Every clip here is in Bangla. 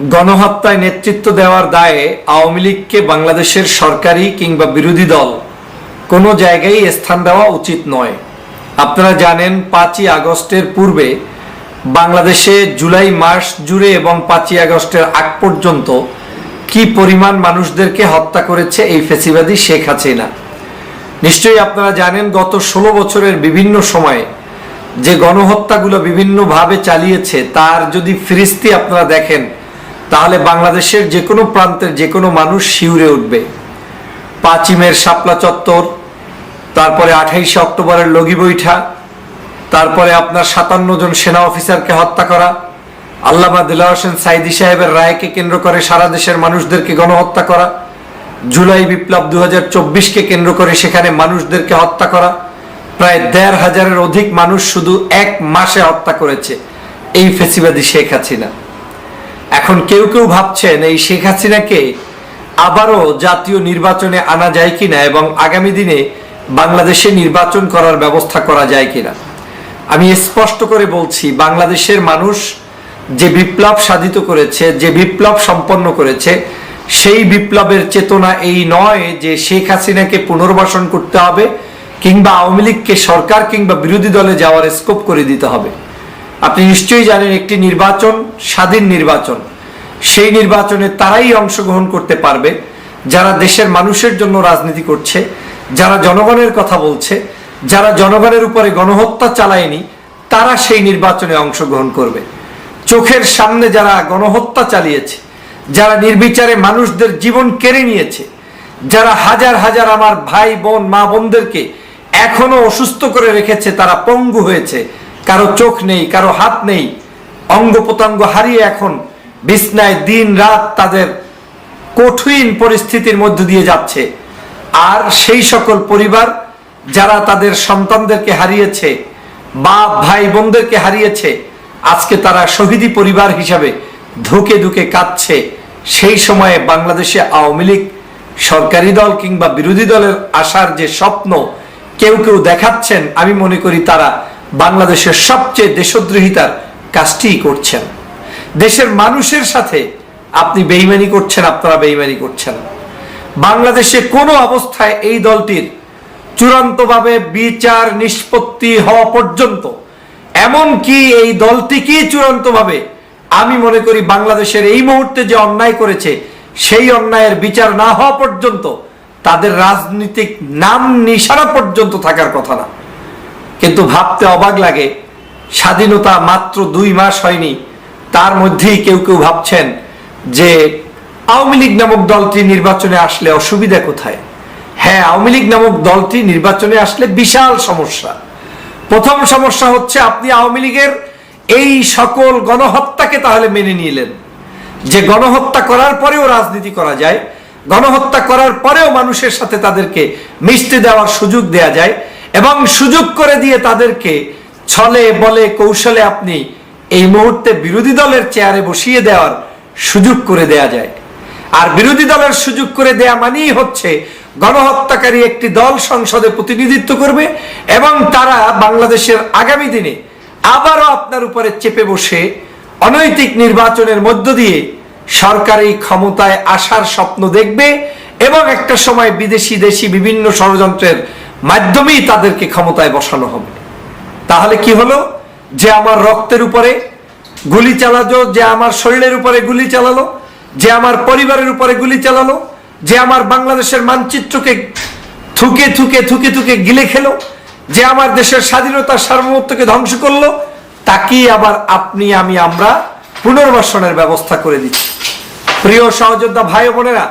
গণহত্যায় নেতৃত্ব দেওয়ার দায়ে আওয়ামী লীগকে বাংলাদেশের সরকারি কিংবা বিরোধী দল কোনো জায়গায় স্থান দেওয়া উচিত নয়। আপনারা জানেন, পাঁচই আগস্টের পূর্বে বাংলাদেশে জুলাই মাস জুড়ে এবং পাঁচই আগস্টের আগ পর্যন্ত কি পরিমাণ মানুষদেরকে হত্যা করেছে এই ফেসিবাদী শেখ হাসিনা? নিশ্চয়ই আপনারা জানেন, গত ষোলো বছরের বিভিন্ন সময়ে যে গণহত্যাগুলো বিভিন্নভাবে চালিয়েছে, তার যদি ফিরিস্তি আপনারা দেখেন তাহলে বাংলাদেশের যে কোনো প্রান্তের যে কোনো মানুষ শিউরে উঠবে। পাঁচিমের শাপলা চত্বর, তারপরে আঠাইশে অক্টোবরের লগি বৈঠা, তারপরে আপনার সাতান্ন জন সেনা অফিসারকে হত্যা করা, আল্লামা দিল্লা হোসেন সাইদি সাহেবের রায়কে কেন্দ্র করে সারা দেশের মানুষদেরকে গণহত্যা করা, জুলাই বিপ্লব দু হাজার চব্বিশ কে কেন্দ্র করে সেখানে মানুষদেরকে হত্যা করা, প্রায় দেড় হাজারের অধিক মানুষ শুধু এক মাসে হত্যা করেছে। এই ফেসিবাদী শেখ হাসিনা। এখন কেউ কেউ ভাবছেন এই শেখ হাসিনাকে আবারও জাতীয় নির্বাচনে আনা যায় কিনা এবং আগামী দিনে বাংলাদেশে নির্বাচন করার ব্যবস্থা করা যায় কিনা? আমি স্পষ্ট করে বলছি, বাংলাদেশের মানুষ যে বিপ্লব সাধিত করেছে, যে বিপ্লব সম্পন্ন করেছে, সেই বিপ্লবের চেতনা এই নয় যে শেখ হাসিনাকে পুনর্বাসন করতে হবে কিংবা আওয়ামী লীগকে সরকার কিংবা বিরোধী দলে যাওয়ার স্কোপ করে দিতে হবে। আপনি নিশ্চয়ই জানেন একটি নির্বাচন স্বাধীন নির্বাচন। সেই নির্বাচনে তারাই অংশগ্রহণ করতে পারবে। যারা দেশের মানুষের জন্য রাজনীতি করছে, যারা জনগণের কথা বলছে, যারা জনগণের উপরে গণহত্যা চালায়নি, তারা সেই নির্বাচনে অংশগ্রহণ করবে। চোখের সামনে যারা গণহত্যা চালিয়েছে, যারা নির্বিচারে মানুষদের জীবন কেড়ে নিয়েছে, যারা হাজার হাজার আমার ভাই বোন, মা বোনদেরকে এখনও অসুস্থ করে রেখেছে, তারা পঙ্গু হয়েছে। কারও চোখ নেই, কারও হাত নেই, অঙ্গ প্রত্যঙ্গ হারিয়ে এখন বিছনায় দিন রাত তাদের কঠিন পরিস্থিতির মধ্য দিয়ে যাচ্ছে। আর সেই সকল পরিবার যারা তাদের সন্তানদেরকে হারিয়েছে, বাপ, ভাই, বোনদেরকে হারিয়েছে, আজকে তারা শহীদী পরিবার হিসাবে ধুকে ধুকে কাঁদছে। সেই সময়ে বাংলাদেশে আওয়ামী লীগ সরকারি দল কিংবা বিরোধী দলের আসার যে স্বপ্ন কেউ কেউ দেখাচ্ছেন, আমি মনে করি তারা বাংলাদেশের সবচেয়ে দেশদ্রোহিতার কাজটিই করছেন। দেশের মানুষের সাথে আপনি বেইমানি করছেন, আপনারা বেইমানি করছেন। বাংলাদেশে কোনো অবস্থায় এই দলটির চূড়ান্তভাবে বিচার নিষ্পত্তি হওয়া পর্যন্ত এমনকি এই দলটিকেই চূড়ান্তভাবে আমি মনে করি বাংলাদেশের এই মুহূর্তে যে অন্যায় করেছে, সেই অন্যায়ের বিচার না হওয়া পর্যন্ত তাদের রাজনৈতিক নাম নিশানা পর্যন্ত থাকার কথা না। কিন্তু ভাবতে অবাক লাগে। স্বাধীনতা মাত্র দুই মাস হয়নি। তার মধ্যেই কেউ কেউ ভাবছেন যে আওয়ামী লীগ নামক দলটি নির্বাচনে আসলে অসুবিধা কোথায়? হ্যাঁ আওয়ামী লীগ নামক দলটি নির্বাচনে আসলে বিশাল সমস্যা। প্রথম সমস্যা হচ্ছে আপনি আওয়ামী লীগের এই সকল গণহত্যাকে তাহলে মেনে নিলেন। যে গণহত্যা করার পরেও রাজনীতি করা যায়, গণহত্যা করার পরেও মানুষের সাথে তাদেরকে মিশতে দেওয়ার সুযোগ দেয়া যায় এবং সুযোগ করে দিয়ে তাদেরকে ছলে, বলে, কৌশলে আপনি এই মুহূর্তে বিরোধী দলের চেয়ারে বসিয়ে দেওয়ার সুযোগ করে দেয়া যায়। আর বিরোধী দলের সুযোগ করে দেয়া মানেই হচ্ছে গণহত্যাকারী একটি দল সংসদে প্রতিনিধিত্ব করবে এবং তারা বাংলাদেশের আগামী দিনে আবারও আপনার উপরে চেপে বসে অনৈতিক নির্বাচনের মধ্য দিয়ে সরকারি ক্ষমতায় আসার স্বপ্ন দেখবে এবং একটা সময় বিদেশি দেশি বিভিন্ন ষড়যন্ত্রের মাধ্যমেই তাদেরকে ক্ষমতায় বসানো হবে। তাহলে কি হলো? যে আমার রক্তের উপরে গুলি চালালো, যে আমার শরীরের উপরে গুলি চালালো, যে আমার পরিবারের উপরে গুলি চালালো, যে আমার বাংলাদেশের মানচিত্রকে থুকে থুকে থুকে থুকে গিলে খেলো, যে আমার দেশের স্বাধীনতা সার্বভৌমত্বকে ধ্বংস করল, তাকেই আবার আপনি, আমি, আমরা পুনর্বাসনের ব্যবস্থা করে দিচ্ছি। প্রিয় সহযোদ্ধা ভাই বোনেরা,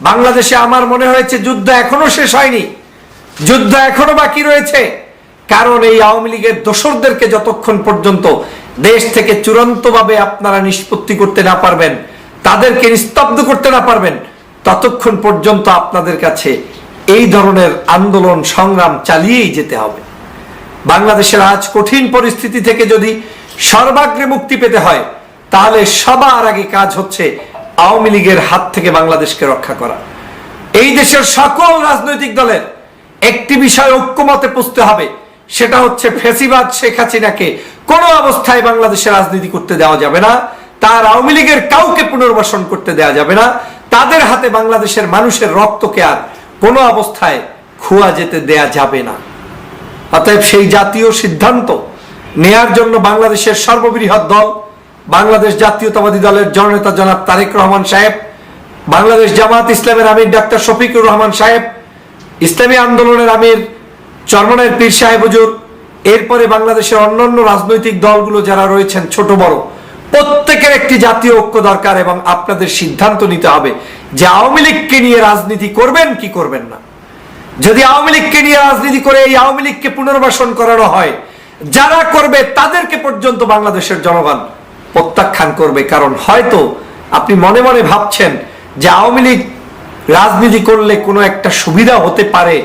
বাংলাদেশে আমার মনে হয়েছে যুদ্ধ এখনও শেষ হয়নি। যুদ্ধ এখনও বাকি রয়েছে। কারণ এই আওয়ামী লীগের দোসরদেরকে যতক্ষণ পর্যন্ত দেশ থেকে চূড়ান্তভাবে আপনারা নিষ্পত্তি করতে না পারবেন, তাদেরকে নিস্তব্ধ করতে না পারবেন, ততক্ষণ পর্যন্ত আপনাদের কাছে এই ধরনের আন্দোলন সংগ্রাম চালিয়েই যেতে হবে। বাংলাদেশের আজ কঠিন পরিস্থিতি থেকে যদি সর্বাগ্রে মুক্তি পেতে হয়, তাহলে সবার আগে কাজ হচ্ছে আওয়ামী লীগের হাত থেকে বাংলাদেশকে রক্ষা করা। এই দেশের সকল রাজনৈতিক দলের একটি বিষয় ঐক্যমতে পুষতে হবে, সেটা হচ্ছে ফেসিবাদ শেখ হাসিনাকে কোনো অবস্থায় বাংলাদেশে রাজনীতি করতে দেওয়া যাবে না, তার আওয়ামী লীগের কাউকে পুনর্বাসন করতে দেওয়া যাবে না, তাদের হাতে বাংলাদেশের মানুষের রক্তকে আর কোনো অবস্থায় খোয়া যেতে দেয়া যাবে না। অতএব সেই জাতীয় সিদ্ধান্ত নেয়ার জন্য বাংলাদেশের সর্ববৃহৎ দল, বাংলাদেশ জাতীয়তাবাদী দলের জননেতা জনাব তারেক রহমান সাহেব, বাংলাদেশ জামাত ইসলামের আমির ডাক্তার শফিকুর রহমান সাহেব ইসলামী আন্দোলনের আমির চরমনের পীর সাহেব হুজুর, এরপরে বাংলাদেশের অন্যান্য রাজনৈতিক দলগুলো যারা রয়েছেন, ছোট বড়, প্রত্যেকের একটি জাতীয় ঐক্য দরকার এবং আপনাদের সিদ্ধান্ত নিতে হবে যে আওয়ামী লীগকে নিয়ে রাজনীতি করবেন কি করবেন না। যদি আওয়ামী লীগকে নিয়ে রাজনীতি করে এই আওয়ামী লীগকে পুনর্বাসন করানো হয়, যারা করবে তাদেরকে পর্যন্ত বাংলাদেশের জনগণ প্রত্যাখ্যান করবে। কারণ হয়তো আপনি মনে মনে ভাবছেন যে আওয়ামী লীগ রাজনীতি করলে কোনো একটা সুবিধা হতে পারে।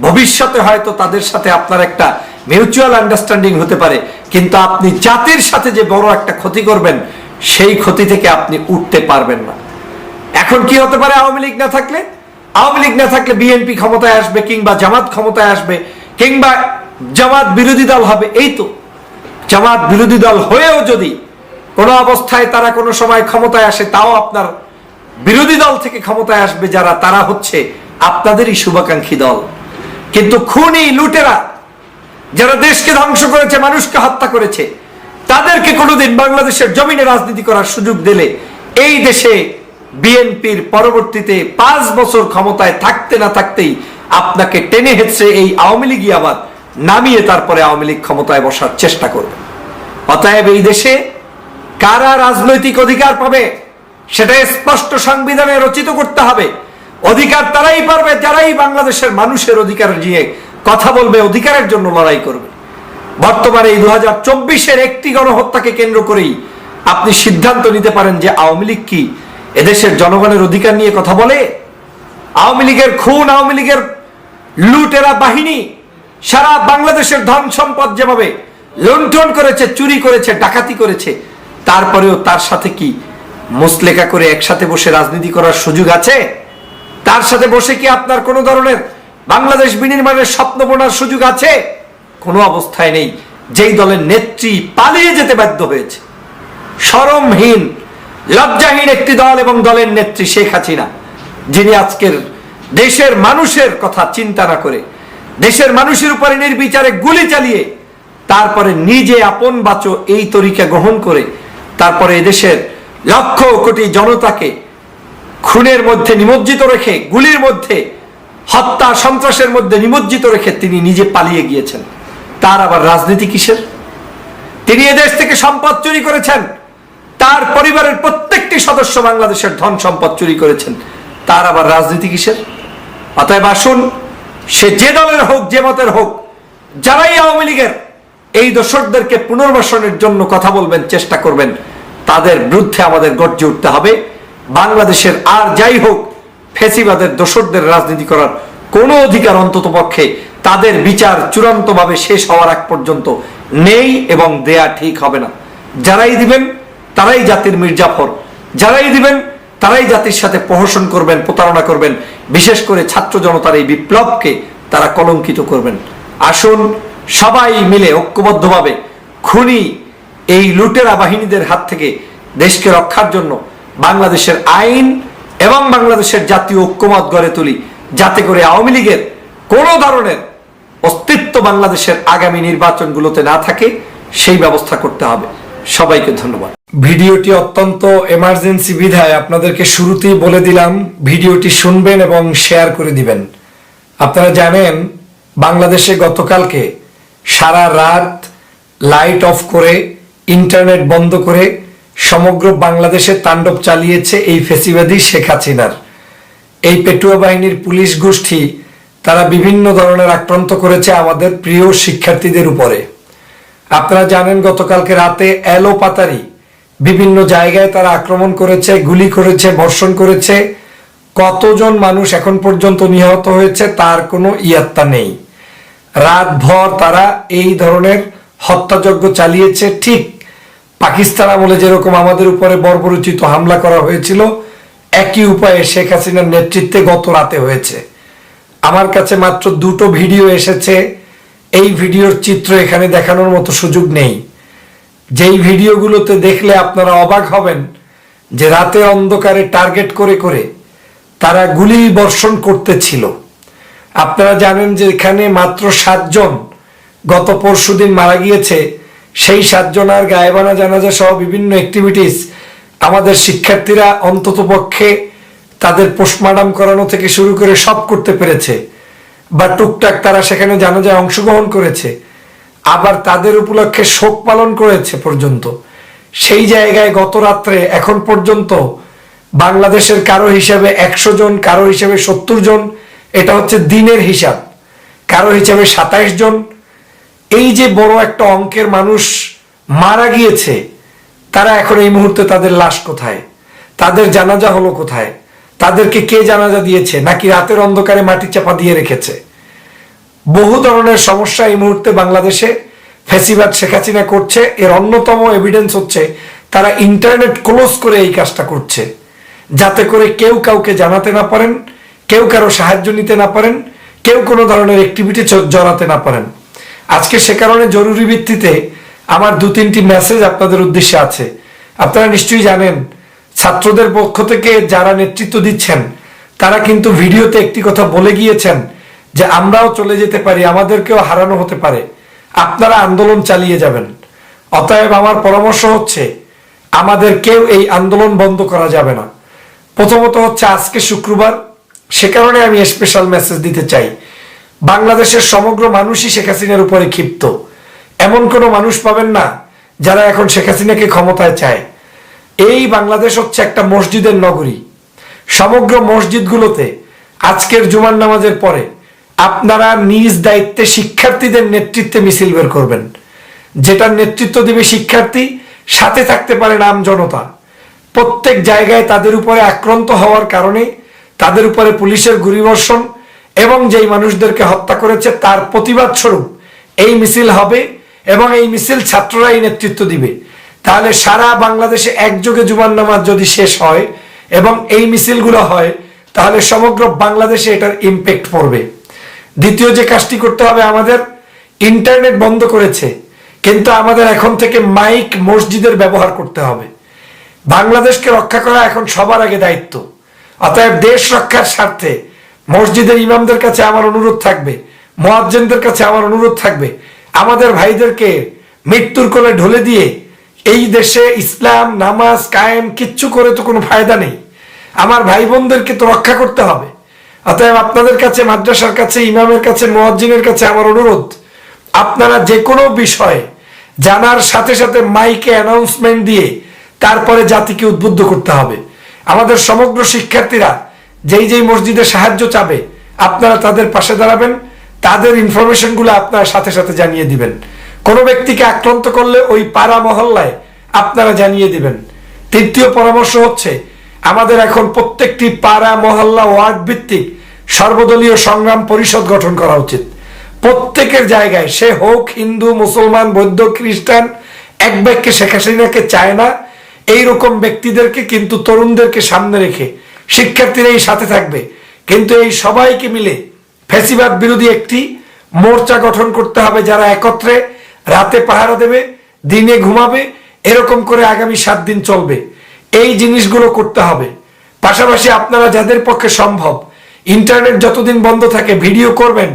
ভবিষ্যতে হয়তো তাদের সাথে আপনার একটা মিউচুয়াল আন্ডারস্ট্যান্ডিং হতে পারে। কিন্তু আপনি জাতির সাথে যে বড় একটা ক্ষতি করবেন, সেই ক্ষতি থেকে আপনি উঠতে পারবেন না। এখন কি হতে পারে আওয়ামী লীগ না থাকলে? আওয়ামী লীগ না থাকলে বিএনপি ক্ষমতায় আসবে কিংবা জামাত ক্ষমতায় আসবে, কিংবা জামাত বিরোধী দল হবে, এই তো। জামাত বিরোধী দল হয়েও যদি কোনো অবস্থায় তারা কোনো সময় ক্ষমতায় আসে, তাও আপনার বিরোধী দল থেকে ক্ষমতায় আসবে যারা, তারা হচ্ছে আপনাদেরই শুভাকাঙ্ক্ষী দল। কিন্তু খুনি, লুটেরা, যারা দেশকে ধ্বংস করেছে, মানুষকে হত্যা করেছে, তাদেরকে কোনোদিন বাংলাদেশের জমিনে রাজনীতি করার সুযোগ দিলে এই দেশে বিএনপির পরবর্তীতে পাঁচ বছর ক্ষমতায় থাকতে না থাকতেই আপনাকে টেনে হেঁচড়ে এই আওয়ামী লীগই আবার নামিয়ে তারপরে আওয়ামী লীগ ক্ষমতায় বসার চেষ্টা করবে। অতএব এই দেশে কারা রাজনৈতিক অধিকার পাবে? সেটা স্পষ্ট সংবিধানে রচিত করতে হবে। অধিকার তারাই পারবে, যারাই বাংলাদেশের মানুষের অধিকার নিয়ে কথা বলবে, অধিকারের জন্য লড়াই করবে। বর্তমানে এই দু হাজার চব্বিশের একটি গণহত্যাকে কেন্দ্র করেই আপনি সিদ্ধান্ত নিতে পারেন যে আওয়ামী লীগ কি এদেশের জনগণের অধিকার নিয়ে কথা বলে? আওয়ামী লীগের খুন, আওয়ামী লীগের লুটেরা বাহিনী সারা বাংলাদেশের ধন সম্পদ যেভাবে লুণ্ঠন করেছে, চুরি করেছে, ডাকাতি করেছে, তারপরেও তার সাথে কি মুসলেকা করে একসাথে বসে রাজনীতি করার সুযোগ আছে? তার সাথে বসে কি আপনার কোনো ধরনের বাংলাদেশ বিনির্মাণের স্বপ্ন বোনার সুযোগ আছে? কোনো অবস্থায় নেই। যেই দলের নেত্রী পালিয়ে যেতে বাধ্য হয়েছে। সরমহীন লজ্জাহীন একটি দল এবং দলের নেত্রী শেখ হাসিনা, যিনি আজকের দেশের মানুষের কথা চিন্তা না করে, দেশের মানুষের উপরে নির্বিচারে গুলি চালিয়ে, তারপরে নিজে আপন বাচো এই তরিকা গ্রহণ করে, তারপরে এদেশের লক্ষ কোটি জনতাকে খুনের মধ্যে নিমজ্জিত রেখে, গুলির মধ্যে, হত্যা, সন্ত্রাসের মধ্যে নিমজ্জিত রেখে তিনি নিজে পালিয়ে গিয়েছেন। তার আবার রাজনীতি কিসের? তিনি এদেশ থেকে সম্পদ চুরি করেছেন। তার পরিবারের প্রত্যেকটি সদস্য বাংলাদেশের ধন সম্পদ চুরি করেছেন। তার আবার রাজনীতি কিসের? অতএব আসুন, সে যে দলের হোক, যে মতের হোক, যারাই আওয়ামী লীগের, এই দোসরদেরকে পুনর্বাসনের জন্য কথা বলবেন, চেষ্টা করবেন। তাদের বিরুদ্ধে আমাদের গর্জে উঠতে হবে। বাংলাদেশের আর যাই হোক, ফেসিবাদের দোসরদের রাজনীতি করার কোনো অধিকার অন্তত পক্ষে তাদের বিচার চূড়ান্তভাবে শেষ হওয়ার আগ পর্যন্ত নেই এবং দেয়া ঠিক হবে না। যারাই দিবেন, তারাই জাতির মির্জাফর। যারাই দিবেন, তারাই জাতির সাথে প্রহসন করবেন, প্রতারণা করবেন। বিশেষ করে ছাত্র জনতার এই বিপ্লবকে তারা কলঙ্কিত করবেন। আসুন সবাই মিলে ঐক্যবদ্ধভাবে খুনি এই লুটেরা বাহিনীদের হাত থেকে দেশকে রক্ষার জন্য বাংলাদেশের আইন এবং বাংলাদেশের জাতীয় ঐক্যমত গড়ে তুলি, যাতে করে আওয়ামী লীগের কোনো ধরনের অস্তিত্ব বাংলাদেশের আগামী নির্বাচনগুলোতে না থাকে, সেই ব্যবস্থা করতে হবে। সবাইকে ধন্যবাদ। ভিডিওটি অত্যন্ত এমার্জেন্সি বিধায় আপনাদেরকে শুরুতেই বলে দিলাম, ভিডিওটি শুনবেন এবং শেয়ার করে দিবেন। আপনারা জানেন, বাংলাদেশে গতকালকে সারা রাত লাইট অফ করে ইন্টারনেট বন্ধ করে সমগ্র বাংলাদেশে তাণ্ডব চালিয়েছে এই ফেসিবাদী শেখ হাসিনার। এই পেটুয়া বাহিনীর পুলিশ গোষ্ঠী তারা বিভিন্ন ধরনের আক্রান্ত করেছে আমাদের প্রিয় শিক্ষার্থীদের উপরে। আপনারা জানেন, গতকালকে রাতে এলো পাতারি বিভিন্ন জায়গায় তারা আক্রমণ করেছে, গুলি করেছে, বর্ষণ করেছে। কতজন মানুষ এখন পর্যন্ত নিহত হয়েছে তার কোনো ইয়াত্তা নেই। রাতভর তারা এই ধরনের হত্যাযজ্ঞ চালিয়েছে, ঠিক পাকিস্তান আমলে যেরকম আমাদের উপরে বর্বরোচিত হামলা করা হয়েছিল, একই উপায়ে শেখ হাসিনার নেতৃত্বে গত রাতে হয়েছে। আমার কাছে মাত্র দুটো ভিডিও এসেছে, এই ভিডিওর চিত্র এখানে দেখানোর মতো সুযোগ নেই। যেই ভিডিওগুলোতে দেখলে আপনারা অবাক হবেন যে রাতে অন্ধকারে টার্গেট করে করে তারা গুলি বর্ষণ করতেছিল। আপনারা জানেন যে এখানে মাত্র সাতজন গত পরশুদিন মারা গিয়েছে সেই সাতজনার গায়েবানা জানাজা সহ বিভিন্ন অ্যাক্টিভিটিস আমাদের শিক্ষার্থীরা অন্ততপক্ষে তাদের পোস্টমার্টাম করানো থেকে শুরু করে সব করতে পেরেছে। বা টুকটাক তারা সেখানে জানাজায় অংশগ্রহণ করেছে। আবার তাদের উপলক্ষে শোক পালন করেছে পর্যন্ত। সেই জায়গায় গত রাত্রে এখন পর্যন্ত বাংলাদেশের কারও হিসাবে একশো জন, কারও হিসাবে সত্তর জন, এটা হচ্ছে দিনের হিসাব। কারও হিসাবে সাতাইশ জন এই যে বড় একটা অঙ্কের মানুষ মারা গিয়েছে, তারা এখন এই মুহূর্তে তাদের লাশ কোথায়? তাদের জানাজা হলো কোথায়? তাদেরকে কে জানাজা দিয়েছে? নাকি রাতের অন্ধকারে মাটি চাপা দিয়ে রেখেছে? বহু ধরনের সমস্যা এই মুহূর্তে বাংলাদেশে ফেসিবাদ শেখ হাসিনা করছে। এর অন্যতম এভিডেন্স হচ্ছে তারা ইন্টারনেট ক্লোজ করে এই কাজটা করছে। যাতে করে কেউ কাউকে জানাতে না পারেন, কেউ কারও সাহায্য নিতে না পারেন, কেউ কোনো ধরনের অ্যাক্টিভিটি জড়াতে না পারেন। আজকে সে কারণে জরুরি ভিত্তিতে আমার দু তিনটি মেসেজ আপনাদের উদ্দেশ্যে আছে। আপনারা নিশ্চয়ই জানেন, ছাত্রদের পক্ষ থেকে যারা নেতৃত্ব দিচ্ছেন, তারা কিন্তু ভিডিওতে একটি কথা বলে গিয়েছেন যে আমরাও চলে যেতে পারি, আমাদেরকেও হারানো হতে পারে। আপনারা আন্দোলন চালিয়ে যাবেন। অতএব আমার পরামর্শ হচ্ছে আমাদের কেউ এই আন্দোলন বন্ধ করা যাবে না। প্রথমত হচ্ছে আজকে শুক্রবার, সে কারণে আমি স্পেশাল মেসেজ দিতে চাই। বাংলাদেশের সমগ্র মানুষই শেখ হাসিনার উপরে ক্ষিপ্ত। এমন কোনো মানুষ পাবেন না যারা এখন শেখ হাসিনাকে ক্ষমতায় চায়। এই বাংলাদেশ হচ্ছে একটা মসজিদের নগরী। সমগ্র মসজিদগুলোতে আজকের জুমার নামাজের পরে আপনারা নিজ দায়িত্বে শিক্ষার্থীদের নেতৃত্বে মিছিল বের করবেন। যেটার নেতৃত্ব দিবে শিক্ষার্থী, সাথে থাকতে পারে আম জনতা। প্রত্যেক জায়গায় তাদের উপরে আক্রান্ত হওয়ার কারণে তাদের উপরে পুলিশের গুলিবর্ষণ এবং যেই মানুষদেরকে হত্যা করেছে তার প্রতিবাদ স্বরূপ এই মিছিল হবে এবং এই মিছিল ছাত্ররাই নেতৃত্ব দিবে। তাহলে সারা বাংলাদেশে একযোগে জুবান নামাজ যদি শেষ হয় এবং এই মিছিলগুলো হয়, তাহলে সমগ্র বাংলাদেশে এটার ইম্প্যাক্ট পড়বে। দ্বিতীয় যে কাজটি করতে হবে আমাদের ইন্টারনেট বন্ধ করেছে, কিন্তু আমাদের এখন থেকে মাইক মসজিদের ব্যবহার করতে হবে। বাংলাদেশকে রক্ষা করা এখন সবার আগে দায়িত্ব। অতএব দেশ রক্ষার স্বার্থে মসজিদের ইমামদের কাছে আমার অনুরোধ থাকবে, মোয়াজ্জেনদের কাছে আমার অনুরোধ থাকবে। আমাদের ভাইদেরকে মৃত্যুর কোলে ঢলে দিয়ে এই দেশে ইসলাম, নামাজ কায়েম, কিচ্ছু করে তো কোনো ফায়দা নেই। আমার ভাই বোনদেরকে তো রক্ষা করতে হবে। অতএব আপনাদের কাছে, মাদ্রাসার কাছে, ইমামের কাছে, মোয়াজ্জিনের কাছে আমার অনুরোধ, আপনারা যে কোনো বিষয়ে জানার সাথে সাথে মাইকে অ্যানাউন্সমেন্ট দিয়ে তারপরে জাতিকে উদ্বুদ্ধ করতে হবে। আমাদের সমগ্র শিক্ষার্থীরা যেই যেই মসজিদে সাহায্য চাবে, আপনারা তাদের পাশে দাঁড়াবেন, তাদের ইনফরমেশনগুলো আপনারা সাথে সাথে জানিয়ে দিবেন। কোনো ব্যক্তিকে আক্রান্ত করলে ওই পাড়া মহল্লায় আপনারা জানিয়ে দিবেন। তৃতীয় পরামর্শ হচ্ছে, আমাদের এখন প্রত্যেকটি পাড়া, মহল্লা ওয়ার্ড ভিত্তিক সর্বদলীয় সংগ্রাম পরিষদ গঠন করা উচিত। প্রত্যেকের জায়গায়, সে হোক হিন্দু, মুসলমান, বৌদ্ধ, খ্রিস্টান, এক বাক্যে শেখ হাসিনাকে চায় না, এইরকম ব্যক্তিদেরকে কিন্তু তরুণদেরকে সামনে রেখে শিক্ষার্থীরাই সাথে থাকবে। কিন্তু এই সবাইকে মিলে ফ্যাসিবাদ বিরোধী একটি মোর্চা গঠন করতে হবে যারা একত্রে রাতে পাহারা দেবে, দিনে ঘুমাবে, এরকম করে আগামী সাত দিন চলবে। এই জিনিসগুলো করতে হবে। পাশাপাশি আপনারা যাদের পক্ষে সম্ভব, ইন্টারনেট যতদিন বন্ধ থাকে, ভিডিও করবেন।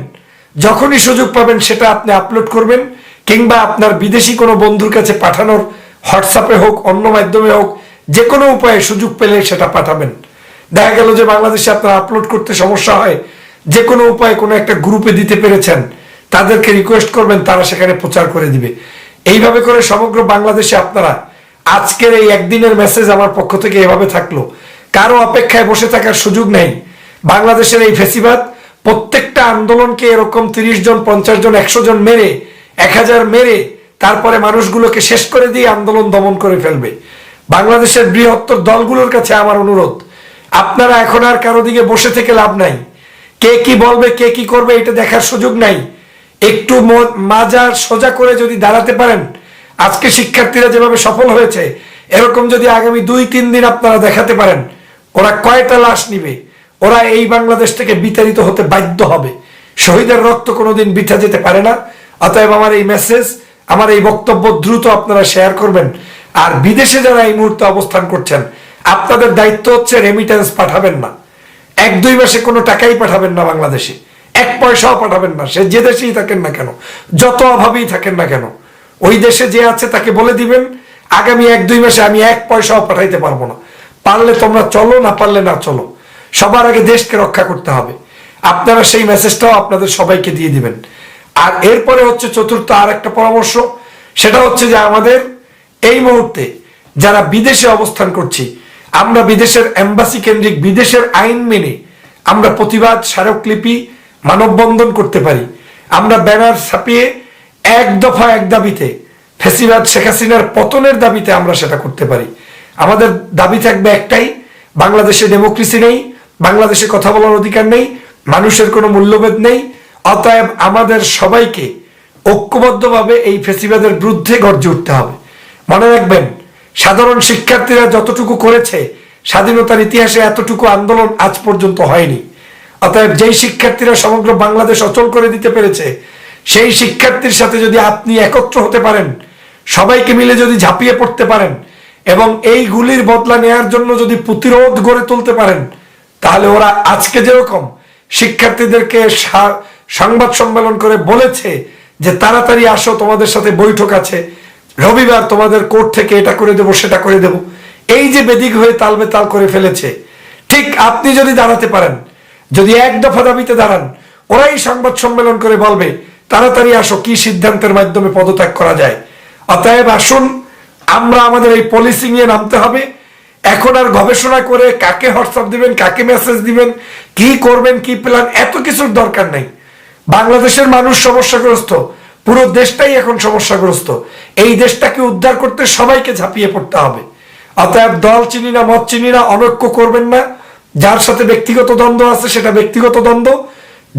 যখনই সুযোগ পাবেন, সেটা আপনি আপলোড করবেন, কিংবা আপনার বিদেশি কোনো বন্ধুর কাছে পাঠানোর হোয়াটসঅ্যাপে হোক, অন্য মাধ্যমে হোক যে কোনো উপায়ে সুযোগ পেলে সেটা পাঠাবেন। দেখা গেল যে বাংলাদেশে আপনার আপলোড করতে সমস্যা হয়, যে কোনো উপায়ে কোনো একটা গ্রুপে দিতে পেরেছেন, তাদেরকে রিকোয়েস্ট করবেন, তারা সেখানে প্রচার করে দিবে। এইভাবে করে সমগ্র বাংলাদেশে আপনারা, আজকের এই একদিনের মেসেজ আমার পক্ষ থেকে এভাবে থাকল। কারও অপেক্ষায় বসে থাকার সুযোগ নেই। বাংলাদেশের এই ফেসিবাদ, প্রত্যেকটা আন্দোলনকে এরকম তিরিশ জন, পঞ্চাশ জন, একশো জন মেরে, এক হাজার মেরে, তারপরে মানুষগুলোকে শেষ করে দিয়ে আন্দোলন দমন করে ফেলবে। বাংলাদেশের বৃহত্তর দলগুলোর কাছে আমার অনুরোধ আপনারা এখন আর কারও দিকে বসে থেকে লাভ নাই। কে কি বলবে, কে কি করবে, এটা দেখার সুযোগ নাই। একটু মাজার সোজা করে যদি দাঁড়াতে পারেন, আজকে শিক্ষার্থীরা যেভাবে সফল হয়েছে, এরকম যদি আগামী দুই, তিন দিন আপনারা দেখাতে পারেন, ওরা কয়টা লাশ নিবে, ওরা এই বাংলাদেশ থেকে বিতাড়িত হতে বাধ্য হবে। শহীদের রক্ত কোনোদিন বিঠা যেতে পারে না। অতএব আমার এই মেসেজ আমার এই বক্তব্য দ্রুত আপনারা শেয়ার করবেন। আর বিদেশে যারা এই মুহূর্তে অবস্থান করছেন আপনাদের দায়িত্ব হচ্ছে রেমিটেন্স পাঠাবেন না। এক দুই মাসে কোনো টাকাই পাঠাবেন না বাংলাদেশে। এক পয়সাও পাঠাবেন না। সে যে দেশেই থাকেন না কেন? যত অভাবেই থাকেন না কেন? ওই দেশে যে আছে তাকে বলে দিবেন, আগামী এক দুই মাসে আমি এক পয়সাও পাঠাইতে পারব না। পারলে তোমরা চলো, না পারলে না চলো। সবার আগে দেশকে রক্ষা করতে হবে। আপনারা সেই মেসেজটাও আপনাদের সবাইকে দিয়ে দিবেন। আর এরপরে হচ্ছে চতুর্থ আর একটা পরামর্শ। সেটা হচ্ছে যে আমাদের এই মুহূর্তে যারা বিদেশে অবস্থান করছি আমরা বিদেশের এম্বাসি কেন্দ্রিক বিদেশের আইন মেনে আমরা প্রতিবাদ, স্মারকলিপি, মানববন্ধন করতে পারি। আমরা ব্যানার ছাপিয়ে এক দফা এক দাবিতে ফেসিবাদ শেখ হাসিনার পতনের দাবিতে আমরা সেটা করতে পারি। আমাদের দাবি থাকবে একটাই, বাংলাদেশে ডেমোক্রেসি নেই, বাংলাদেশে কথা বলার অধিকার নেই, মানুষের কোনো মূল্যভেদ নেই, অতএব আমাদের সবাইকে ঐক্যবদ্ধভাবে এই ফেসিবাদের বিরুদ্ধে গর্জে উঠতে হবে। মনে রাখবেন সাধারণ শিক্ষার্থীরা যতটুকু করেছে, স্বাধীনতার ইতিহাসে এতটুকু আন্দোলন আজ পর্যন্ত হয়নি। অতএব যেই শিক্ষার্থীরা সমগ্র বাংলাদেশ অচল করে দিতে পেরেছে, সেই শিক্ষার্থীর সাথে যদি আপনি একত্র হতে পারেন, সবাইকে মিলে যদি ঝাঁপিয়ে পড়তে পারেন, এবং এই গুলির বদলা নেয়ার জন্য যদি প্রতিরোধ গড়ে তুলতে পারেন, তাহলে ওরা আজকে যেরকম শিক্ষার্থীদেরকে সংবাদ সম্মেলন করে বলেছে যে, তাড়াতাড়ি আসো, তোমাদের সাথে বৈঠক আছে। রবিবার তোমাদের কোর্ট থেকে এটা করে দেবো, সেটা করে দেবো। এই যে বেদিক হয়ে তাল বেতাল করে ফেলেছে, ঠিক আপনি যদি দাঁড়াতে পারেন, যদি এক দফা দাবিতে দাঁড়ান, ওরাই সংবাদ সম্মেলন করে বলবে, তাড়াতাড়ি আসো, কি সিদ্ধান্তের মাধ্যমে পদত্যাগ করা যায়। অতএব আসুন, আমরা আমাদের এই পলিসি নিয়ে নামতে হবে। এখন আর গবেষণা করে কাকে হোয়াটসঅ্যাপ দিবেন, কাকে মেসেজ দিবেন, কি করবেন, কি প্ল্যান এত কিছুর দরকার নেই। বাংলাদেশের মানুষ সমস্যাগ্রস্ত। পুরো দেশটাই এখন সমস্যাগ্রস্ত। এই দেশটাকে উদ্ধার করতে সবাইকে ঝাঁপিয়ে পড়তে হবে। অতএব দল চিনি না, মত চিনি না, অনৈক্য করবেন না। যার সাথে ব্যক্তিগত দ্বন্দ্ব আছে, সেটা ব্যক্তিগত দ্বন্দ্ব।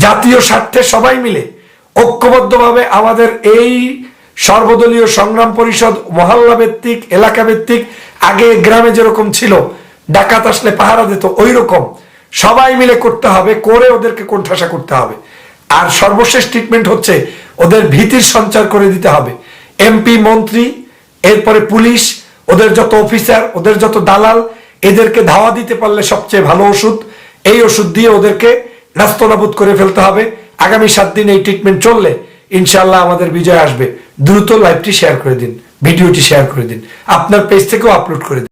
জাতীয় স্বার্থে সবাই মিলে, ঐক্যবদ্ধভাবে আমাদের এই সর্বদলীয় সংগ্রাম পরিষদ, মহল্লা ভিত্তিক, এলাকা ভিত্তিক, আগে গ্রামে যেরকম ছিল, ডাকাত আসলে পাহারা দিত ওই রকম সবাই মিলে করতে হবে, করে ওদেরকে কোণঠাসা করতে হবে। আর সর্বশেষ ট্রিটমেন্ট হচ্ছে ওদের ভীতির সঞ্চার করে দিতে হবে। এমপি মন্ত্রী, এরপরে পুলিশ, ওদের যত অফিসার ওদের যত দালাল, এদেরকে ধাওয়া দিতে পারলে সবচেয়ে ভালো ওষুধ। এই ওষুধ দিয়ে ওদেরকে নাস্তনাবুদ করে ফেলতে হবে। আগামী সাত দিন এই ট্রিটমেন্ট চললে ইনশাল্লাহ আমাদের বিজয় আসবে। দ্রুত লাইভটি শেয়ার করে দিন ভিডিওটি শেয়ার করে দিন। আপনার পেজ থেকেও আপলোড করে দিন।